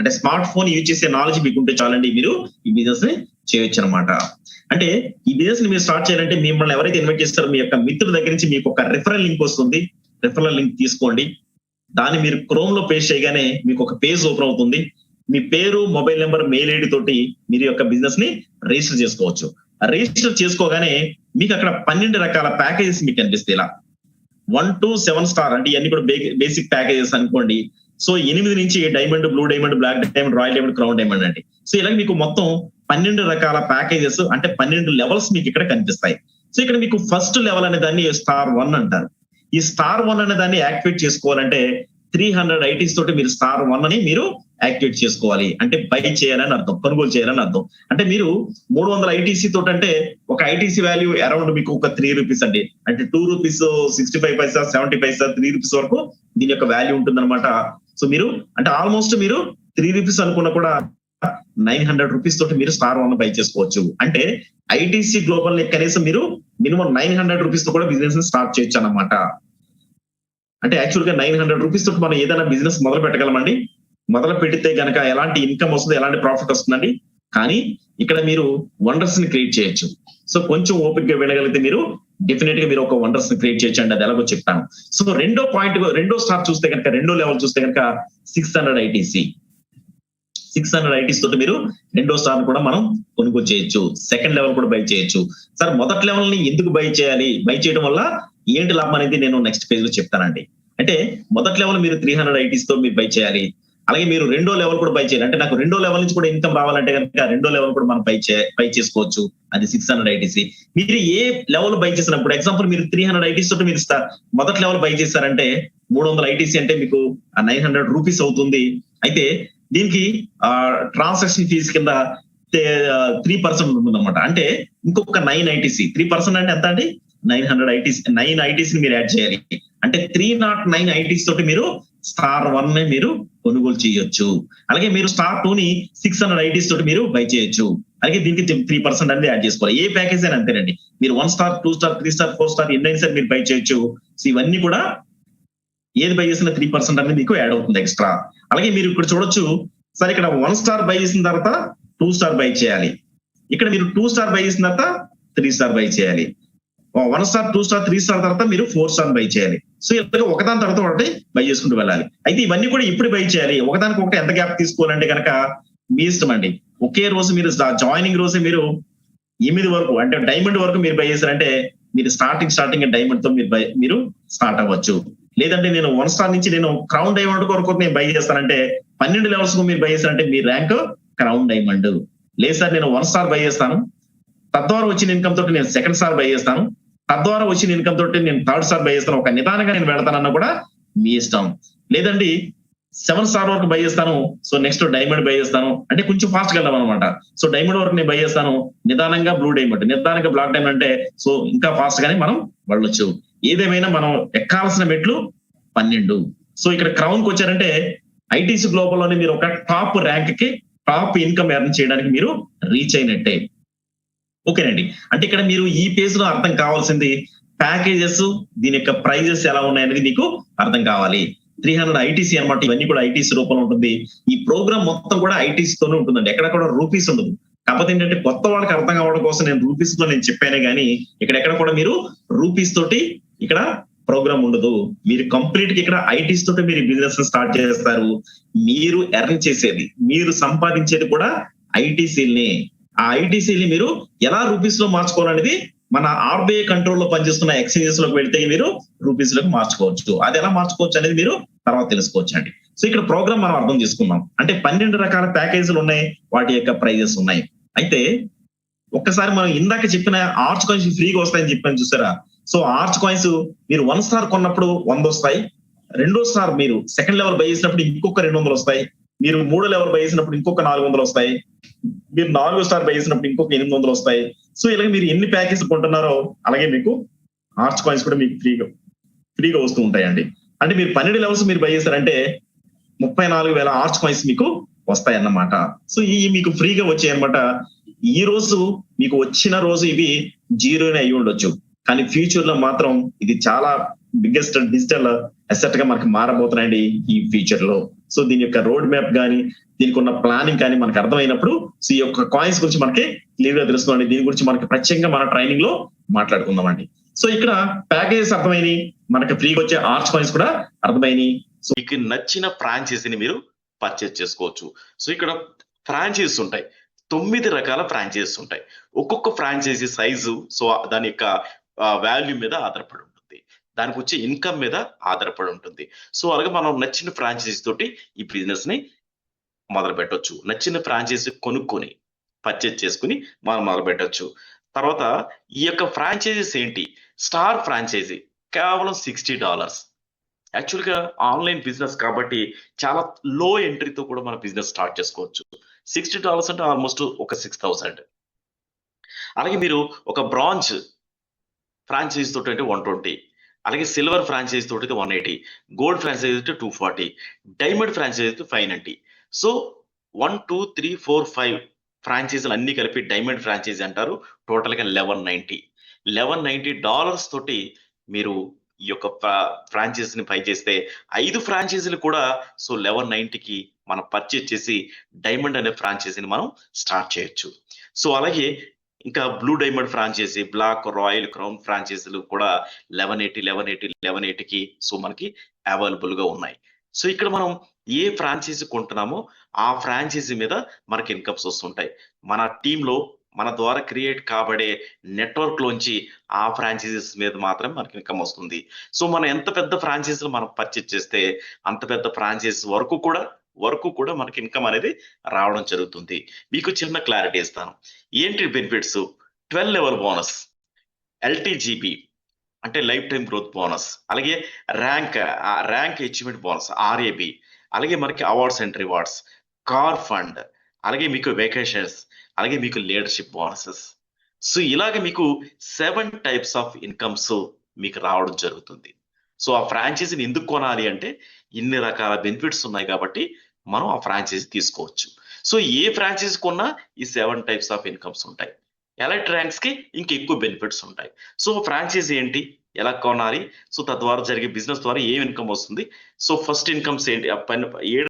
అంటే smart phone use చేసే knowledge మీకు ఉంటే చాలండి మీరు ఈ బిజినెస్ని చేయొచ్చు అనమాట అంటే ఈ బిజినెస్ని మీరు స్టార్ట్ చేయాలంటే మిమ్మల్ని ఎవరైతే ఇన్వైట్ చేస్తారో మీ యొక్క మిత్రుల దగ్గర నుంచి మీకు ఒక రిఫరల్ లింక్ వస్తుంది. రిఫరల్ లింక్ తీసుకోండి. దాన్ని మీరు క్రోమ్లో పేస్ట్ చేయగానే మీకు ఒక పేజ్ ఓపెన్ అవుతుంది. మీ పేరు మొబైల్ నెంబర్ మెయిల్ ఐడి తోటి మీరు యొక్క బిజినెస్ని రిజిస్టర్ చేసుకోవచ్చు. రిజిస్టర్ చేసుకోగానే మీకు అక్కడ పన్నెండు రకాల ప్యాకేజెస్ మీకు కనిపిస్తాయి ఇలా. వన్ టు సెవెన్ స్టార్ అంటే ఇవన్నీ కూడా బేసిక్ ప్యాకేజెస్ అనుకోండి. సో ఎనిమిది నుంచి diamond blue diamond black diamond royal diamond crown diamond అండి. సో ఇలా మీకు మొత్తం పన్నెండు రకాల ప్యాకేజెస్ అంటే పన్నెండు లెవెల్స్ మీకు ఇక్కడ కనిపిస్తాయి. సో ఇక్కడ మీకు ఫస్ట్ లెవెల్ అనే దాన్ని స్టార్ వన్ అంటారు. ఈ స్టార్ వన్ అనే దాన్ని యాక్టివేట్ చేసుకోవాలంటే త్రీ హండ్రెడ్ ఐటీస్ తోటి మీరు స్టార్ వన్ అని మీరు యాక్టివేట్ చేసుకోవాలి. అంటే బై చేయాలని అర్థం కొనుగోలు చేయాలని అర్థం. అంటే మీరు మూడు వందల ఐటీసీ తోటి అంటే ఒక ఐటీసీ వాల్యూ అరౌండ్ మీకు ఒక త్రీ రూపీస్ అండి. అంటే two rupees sixty five paisa seventy paisa three rupees వరకు దీని యొక్క వాల్యూ ఉంటుందన్నమాట. సో మీరు అంటే ఆల్మోస్ట్ మీరు త్రీ రూపీస్ అనుకున్న కూడా నైన్ హండ్రెడ్ రూపీస్ తోటి మీరు స్టార్ వన్ బై చేసుకోవచ్చు. అంటే ఐటీసీ గ్లోబల్ని కనీసం మీరు మినిమం నైన్ హండ్రెడ్ రూపీస్తో కూడా బిజినెస్ స్టార్ట్ చేయొచ్చు అన్నమాట. అంటే యాక్చువల్గా నైన్ హండ్రెడ్ రూపీస్ తోటి మనం ఏదైనా బిజినెస్ మొదలు పెట్టగలమండి. మొదలు పెడితే గనక ఎలాంటి ఇన్కమ్ వస్తుంది ఎలాంటి ప్రాఫిట్ వస్తుందండి? కానీ ఇక్కడ మీరు వండర్స్ని క్రియేట్ చేయొచ్చు. సో కొంచెం ఓపిక్గా వినగలిగితే మీరు డెఫినెట్గా మీరు ఒక వండర్స్ని క్రియేట్ చేయొచ్చు అండి అది ఎలాగో చెప్తాను. సో రెండో పాయింట్ రెండో స్టార్ చూస్తే కనుక రెండో లెవెల్ చూస్తే కనుక six hundred ITC six hundred ITCs తోటి మీరు రెండో స్టార్ కూడా మనం కొనుగోలు చేయొచ్చు సెకండ్ లెవెల్ కూడా బై చేయొచ్చు. సార్ మొదటి లెవెల్ని ఎందుకు బై చేయాలి? బై చేయడం వల్ల ఏంటి లాభం అనేది నేను నెక్స్ట్ పేజ్లో చెప్తానండి. అంటే మొదటి లెవెల్ మీరు త్రీ హండ్రెడ్ ఐటీస్తో మీరు బై చేయాలి. అలాగే మీరు రెండో లెవెల్ కూడా బై చేయాలి. అంటే నాకు రెండో లెవెల్ నుంచి కూడా ఇన్కమ్ రావాలంటే కనుక రెండో లెవెల్ కూడా మనం పై చే పై చేసుకోవచ్చు. అది సిక్స్ హండ్రెడ్ ఐటీసీ మీరు ఏ లెవెల్ బై చేసినప్పుడు ఎగ్జాంపుల్ మీరు త్రీ హండ్రెడ్ ఐటీస్ తోటి మీరు మొదటి లెవెల్ బై చేస్తారంటే మూడు వందల ఐటీసీ అంటే మీకు నైన్ హండ్రెడ్ రూపీస్ అవుతుంది. అయితే దీనికి ట్రాన్సాక్షన్ ఫీజ్ కింద త్రీ పర్సెంట్ ఉంటుంది అనమాట అంటే ఇంకొక నైన్ ఐటీసీ త్రీ పర్సెంట్ అంటే ఎంత అండి? Nine hundred ITC nine ITC మీరు యాడ్ చేయాలి. అంటే త్రీ నాట్ నైన్ ఐటీస్ తోటి మీరు స్టార్ వన్ని మీరు కొనుగోలు చేయొచ్చు. అలాగే మీరు స్టార్ టూ ని సిక్స్ హండ్రెడ్ ఐటీస్ తోటి మీరు బై చేయొచ్చు. అలాగే దీనికి త్రీ పర్సెంట్ అనేది యాడ్ చేసుకోవాలి. ఏ ప్యాకేజ్ అయినా అంతేనండి. మీరు one star two star three star four star ఎన్నైనా సరే మీరు బై చేయొచ్చు. సో ఇవన్నీ కూడా ఏది బై చేసిన త్రీ పర్సెంట్ అనేది మీకు యాడ్ అవుతుంది ఎక్స్ట్రా అలాగే మీరు ఇక్కడ చూడొచ్చు. సరే ఇక్కడ వన్ స్టార్ బై చేసిన తర్వాత టూ స్టార్ బై చేయాలి. ఇక్కడ మీరు టూ స్టార్ బై చేసిన తర్వాత త్రీ స్టార్ బై చేయాలి. One star two star three star తర్వాత మీరు ఫోర్ స్టార్ బై చేయాలి. సో ఇలాగ ఒకదాని తర్వాత ఒకటి బై చేసుకుంటూ వెళ్ళాలి. అయితే ఇవన్నీ కూడా ఇప్పుడు బై చేయాలి. ఒకదానికి ఒకటి ఎంత గ్యాప్ తీసుకోవాలంటే కనుక మీ ఇష్టం అండి. ఒకే రోజు మీరు జాయినింగ్ రోజు మీరు ఎనిమిది వరకు అంటే డైమండ్ వరకు మీరు బై చేశారంటే మీరు స్టార్టింగ్ స్టార్టింగ్ డైమండ్తో మీరు బై మీరు స్టార్ట్ అవ్వచ్చు. లేదంటే నేను వన్ స్టార్ నుంచి నేను క్రౌన్ డైమండ్ వరకు నేను బై చేస్తానంటే పన్నెండు లెవెల్స్కు మీరు బై చేస్తారంటే మీ ర్యాంక్ క్రౌన్ డైమండ్ లేదు సార్ నేను వన్ స్టార్ బై చేస్తాను. తద్వారా వచ్చిన ఇన్కమ్ తోటి నేను సెకండ్ స్టార్ బై చేస్తాను. తద్వారా వచ్చిన ఇన్కమ్ తోటి నేను థర్డ్ స్టార్ బై చేస్తాను ఒక నిదానంగా నేను వెళ్తానన్నా కూడా మీ ఇష్టం. లేదండి సెవెన్ స్టార్ వరకు బై చేస్తాను సో నెక్స్ట్ డైమండ్ బై చేస్తాను అంటే కొంచెం ఫాస్ట్ వెళ్దాం అనమాట సో డైమండ్ వరకు నేను బై చేస్తాను నిదానంగా బ్లూ డైమండ్ నిదానంగా బ్లాక్ డైమండ్ అంటే సో ఇంకా ఫాస్ట్ గానే మనం వెళ్ళొచ్చు. ఏదేమైనా మనం ఎక్కాల్సిన మెట్లు పన్నెండు. సో ఇక్కడ క్రౌన్కి వచ్చారంటే ఐటీసీ గ్లోబల్లోనే మీరు ఒక టాప్ ర్యాంక్కి టాప్ ఇన్కమ్ ఎర్న్ చేయడానికి మీరు రీచ్ అయినట్టే. ఓకేనండి. అంటే ఇక్కడ మీరు ఈ పేజ్లో అర్థం కావాల్సింది ప్యాకేజెస్ దీని యొక్క ప్రైజెస్ ఎలా ఉన్నాయనేది మీకు అర్థం కావాలి. త్రీ హండ్రెడ్ ఐటీసీ అనమాట ఇవన్నీ కూడా ఐటీసీ రూపంలో ఉంటుంది. ఈ ప్రోగ్రామ్ మొత్తం కూడా ఐటీసీ తోనే ఉంటుందండి. ఎక్కడ కూడా రూపీస్ ఉండదు. కాకపోతే ఏంటంటే కొత్త వాళ్ళకి అర్థం కావడం కోసం నేను రూపీస్లో నేను చెప్పానే ఇక్కడ ఇక్కడెక్కడ కూడా మీరు రూపీస్ తోటి ఇక్కడ ప్రోగ్రామ్ ఉండదు. మీరు కంప్లీట్గా ఇక్కడ ఐటీస్ తోటి మీరు బిజినెస్ స్టార్ట్ చేస్తారు. మీరు ఎర్న్ చేసేది మీరు సంపాదించేది కూడా ఐటీసీల్ని. ఆ ఐటీసీని మీరు ఎలా రూపీస్లో మార్చుకోవాలనేది మన ఆర్బీఐ కంట్రోల్లో పనిచేస్తున్న ఎక్స్చేంజెస్లోకి వెళ్తే మీరు రూపీస్లోకి మార్చుకోవచ్చు. అది ఎలా మార్చుకోవచ్చు అనేది మీరు తర్వాత తెలుసుకోవచ్చు అండి. సో ఇక్కడ ప్రోగ్రామ్ మనం అర్థం చేసుకున్నాం అంటే పన్నెండు రకాల ప్యాకేజీలు ఉన్నాయి. వాటి యొక్క ప్రైజెస్ ఉన్నాయి. అయితే ఒక్కసారి మనం ఇందాక చెప్పిన ఆర్చ్ కాయిన్స్ ఫ్రీగా వస్తాయని చెప్పాను చూసారా? సో ఆర్చ్ కాయిన్స్ మీరు వన్ స్టార్ కొన్నప్పుడు వంద వస్తాయి. రెండో స్టార్ మీరు సెకండ్ లెవెల్ బై చేసినప్పుడు ఇంకొక రెండు వందలు వస్తాయి. మీరు మూడు లెవెల్ బై ఇంకొక నాలుగు వందలు వస్తాయి. మీరు నాలుగో స్టార్ బై ఇంకొక ఎనిమిది వందలు వస్తాయి. సో ఇలాగే మీరు ఎన్ని ప్యాకేజ్ కొంటున్నారో అలాగే మీకు ఆర్చ్ కాయిన్స్ కూడా మీకు ఫ్రీగా ఫ్రీగా వస్తూ ఉంటాయండి. అంటే మీరు పన్నెండు లెవెల్స్ మీరు బై చేశారంటే ముప్పై నాలుగు వేల ఆర్చ్ కాయిన్స్ మీకు వస్తాయి అన్నమాట సో ఈ మీకు ఫ్రీగా వచ్చాయి అనమాట ఈ రోజు మీకు వచ్చిన రోజు ఇవి జీరోనే అయి ఉండొచ్చు కానీ ఫ్యూచర్లో మాత్రం ఇది చాలా బిగ్గెస్ట్ డిజిటల్ అసెట్గా మనకి మారబోతున్నాయండి ఈ ఫ్యూచర్లో. సో దీని యొక్క రోడ్ మ్యాప్ కానీ దీనికి ఉన్న ప్లానింగ్ కానీ మనకు అర్థమైనప్పుడు సో ఈ యొక్క కాయిన్స్ గురించి మనకి క్లియర్గా తెలుస్తుందండి. దీని గురించి మనకి ప్రత్యేకంగా మన ట్రైనింగ్లో మాట్లాడుకుందామండి. సో ఇక్కడ ప్యాకేజెస్ అర్థమైనవి మనకి ఫ్రీగా వచ్చే ఆర్చ్ కాయిన్స్ కూడా అర్థమైనవి సో మీకు నచ్చిన ఫ్రాంచైజీని మీరు పర్చేస్ చేసుకోవచ్చు. సో ఇక్కడ ఫ్రాంచైజీస్ ఉంటాయి. తొమ్మిది రకాల ఫ్రాంచైజీస్ ఉంటాయి. ఒక్కొక్క ఫ్రాంచైజీ సైజు సో దాని యొక్క వాల్యూ మీద ఆధారపడి ఉంటుంది. దానికి వచ్చే ఇన్కమ్ మీద ఆధారపడి ఉంటుంది. సో అలాగే మనం నచ్చిన ఫ్రాంచైజీ తోటి ఈ బిజినెస్ని మొదలు పెట్టవచ్చు నచ్చిన ఫ్రాంచైజీ కొనుక్కొని పర్చేజ్ చేసుకుని మనం మొదలు పెట్టవచ్చు తర్వాత ఈ యొక్క ఫ్రాంచైజీస్ ఏంటి? స్టార్ ఫ్రాంచైజీ కేవలం సిక్స్టీ డాలర్స్ యాక్చువల్గా ఆన్లైన్ బిజినెస్ కాబట్టి చాలా లో ఎంట్రీతో కూడా మన బిజినెస్ స్టార్ట్ చేసుకోవచ్చు. సిక్స్టీ డాలర్స్ అంటే ఆల్మోస్ట్ ఒక సిక్స్ థౌసండ్ అలాగే మీరు ఒక బ్రాంచ్ ఫ్రాంచైజ్ తోటి అంటే వన్ ట్వంటీ అలాగే సిల్వర్ ఫ్రాంచైజ్ తోటి వన్ ఎయిటీ గోల్డ్ ఫ్రాంచైజ్ అయితే two forty diamond franchise five ninety so one two three four five ఫ్రాంచైజీలు అన్ని కలిపి డైమండ్ ఫ్రాంచైజీ అంటారు. టోటల్గా eleven ninety eleven ninety dollars తోటి మీరు ఈ యొక్క ఫ్రాంచైజీని పై చేస్తే ఐదు ఫ్రాంచైజీలు కూడా సో లెవెన్ నైంటీకి మనం పర్చేజ్ చేసి డైమండ్ అనే ఫ్రాంచైజీని మనం స్టార్ట్ చేయొచ్చు. సో అలాగే ఇంకా blue diamond franchise black royal crown ఫ్రాంచైజీలు కూడా eleven eighty eleven eighty eleven ఎయిటీకి so మనకి అవైలబుల్గా ఉన్నాయి. సో ఇక్కడ మనం ఏ ఫ్రాంచైజీ కొంటున్నామో ఆ ఫ్రాంచైజీ మీద మనకి ఇన్కమ్స్ వస్తుంటాయి మన టీంలో మన ద్వారా క్రియేట్ కాబడే నెట్వర్క్ లోంచి ఆ ఫ్రాంచైజీస్ మీద మాత్రం మనకి ఇన్కమ్ వస్తుంది. సో మనం ఎంత పెద్ద ఫ్రాంచైజీలు మనం పర్చేజ్ చేస్తే అంత పెద్ద ఫ్రాంచైజీస్ వరకు కూడా వరకు కూడా మనకి ఇన్కమ్ అనేది రావడం జరుగుతుంది. మీకు చిన్న క్లారిటీ ఇస్తాను. ఏంటి benefits twelve level bonus LTGB అంటే లైఫ్ టైం గ్రోత్ బోనస్ అలాగే rank rank achievement bonus RAB అలాగే మనకి awards and rewards car fund అలాగే మీకు వెకేషన్స్ అలాగే మీకు లీడర్షిప్ బోనసెస్ సో ఇలాగ మీకు సెవెన్ టైప్స్ ఆఫ్ ఇన్కమ్స్ మీకు రావడం జరుగుతుంది. సో ఆ ఫ్రాంచైజీని ఎందుకు కొనాలి అంటే ఇన్ని రకాల బెనిఫిట్స్ ఉన్నాయి కాబట్టి మనం ఆ ఫ్రాంచైజీ తీసుకోవచ్చు. సో ఏ ఫ్రాంచైజీ కొన్నా ఈ సెవెన్ టైప్స్ ఆఫ్ ఇన్కమ్స్ ఉంటాయి. ఎలైట్ ర్యాంక్స్కి ఎక్కువ బెనిఫిట్స్ ఉంటాయి. సో ఫ్రాంచైజీ ఏంటి? ఎలా కొనాలి? సో తద్వారా జరిగే బిజినెస్ ద్వారా ఏం ఇన్కమ్ వస్తుంది? సో ఫస్ట్ ఇన్కమ్స్ ఏంటి? ఏడు